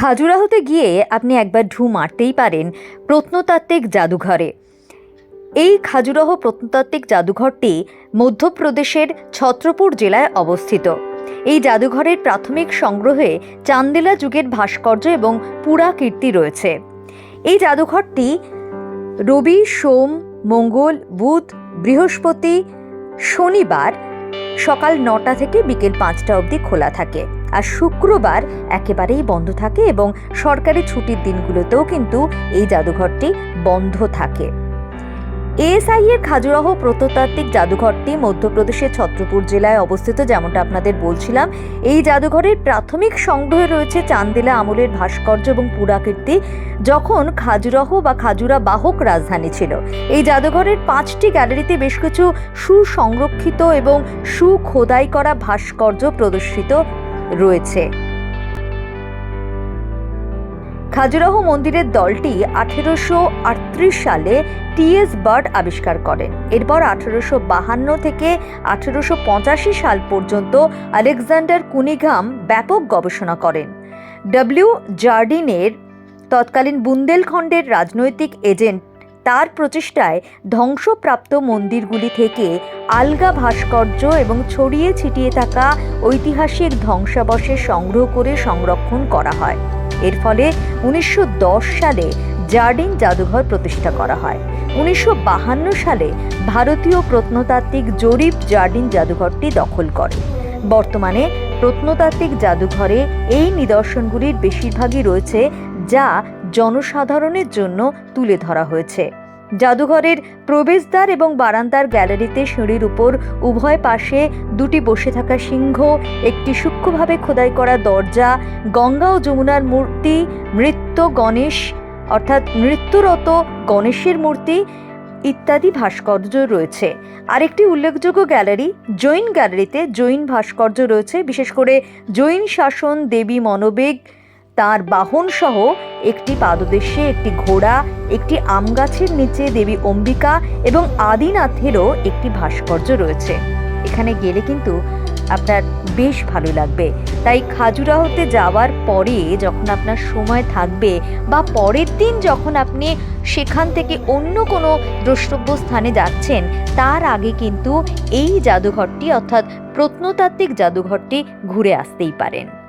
খাজুরাহোতে গিয়ে আপনি একবার ঢু মারতেই পারেন প্রত্নতাত্ত্বিক জাদুঘরে। এই খাজুরাহ প্রত্নতাত্ত্বিক জাদুঘরটি মধ্যপ্রদেশের ছত্রপুর জেলায় অবস্থিত। এই জাদুঘরের প্রাথমিক সংগ্রহে চান্দেলা যুগের ভাস্কর্য এবং পুরা কীর্তি রয়েছে। এই জাদুঘরটি রবি, সোম, মঙ্গল, বুধ, বৃহস্পতি, শনিবার সকাল নটা থেকে বিকেল পাঁচটা অবধি খোলা থাকে। আর শুক্রবার একেবারেই বন্ধ থাকে এবং সরকারি ছুটির দিনগুলোতেও কিন্তু এই জাদুঘরটি বন্ধ থাকে। এএসআই এর খাজুরাহ প্রত্নতাত্ত্বিক জাদুঘরটি মধ্যপ্রদেশের ছত্রপুর জেলায় অবস্থিত যেমনটা আপনাদের বলছিলাম। এই জাদুঘরের প্রাথমিক সংগ্রহে রয়েছে চান্দেলা আমলের ভাস্কর্য এবং পুরাকীর্তি, যখন খাজুরাহ বা খাজুরা বাহক রাজধানী ছিল। এই জাদুঘরের পাঁচটি গ্যালারিতে বেশ কিছু সুসংরক্ষিত এবং সুখোদাই করা ভাস্কর্য প্রদর্শিত রয়েছে। খাজুরাহ মন্দিরের দলটি আঠেরোশো আটত্রিশ সালে টিএস বার্ড আবিষ্কার করেন। এরপর আঠেরোশো বাহান্ন থেকে আঠেরোশো পঁচাশি সাল পর্যন্ত আলেকজান্ডার কুনিঘাম ব্যাপক গবেষণা করেন। ডব্লিউ জার্ডিনের তৎকালীন বুন্দেলখণ্ডের রাজনৈতিক এজেন্ট তার প্রচেষ্টায় ধ্বংসপ্রাপ্ত মন্দিরগুলি থেকে আলগা ভাস্কর্য এবং ছড়িয়ে ছিটিয়ে থাকা ঐতিহাসিক ধ্বংসাবশেষ সংগ্রহ করে সংরক্ষণ করা হয়। এর ফলে উনিশশো দশ সালে জার্ডিন জাদুঘর প্রতিষ্ঠা করা হয়। উনিশশো সালে ভারতীয় প্রত্নতাত্ত্বিক জরিপ জার্ডিন জাদুঘরটি দখল করে। বর্তমানে প্রত্নতাত্ত্বিক জাদুঘরে এই নিদর্শনগুলির বেশিরভাগই রয়েছে যা জনসাধারণের জন্য তুলে ধরা হয়েছে। জাদুঘরের প্রবেশদ্বার এবং বারান্দার গ্যালারিতে সিঁড়ির উপর উভয় পাশে দুটি বসে থাকা সিংহ, একটি সূক্ষ্মভাবে খোদাই করা দরজা, গঙ্গা ও যমুনার মূর্তি নৃত্য গণেশ, অর্থাৎ নৃত্যরত গণেশের মূর্তি ইত্যাদি ভাস্কর্য রয়েছে। আরেকটি উল্লেখযোগ্য গ্যালারি, জৈন গ্যালারিতে জৈন ভাস্কর্য রয়েছে, বিশেষ করে জৈন শাসন, দেবী মনোবেগ, তার বাহন সহ একটি পাদদেশে, একটি ঘোড়া, একটি আম গাছের নিচে দেবী অম্বিকা এবং আদিনাথেরও একটি ভাস্কর্য রয়েছে। এখানে গেলে কিন্তু আপনার বেশ ভালো লাগবে। তাই খাজুরাহোতে যাওয়ার পরে যখন আপনার সময় থাকবে বা পরের দিন যখন আপনি সেখান থেকে অন্য কোনো দ্রষ্টব্য স্থানে যাচ্ছেন, তার আগে কিন্তু এই জাদুঘরটি অর্থাৎ প্রত্নতাত্ত্বিক জাদুঘরটি ঘুরে আসতেই পারেন।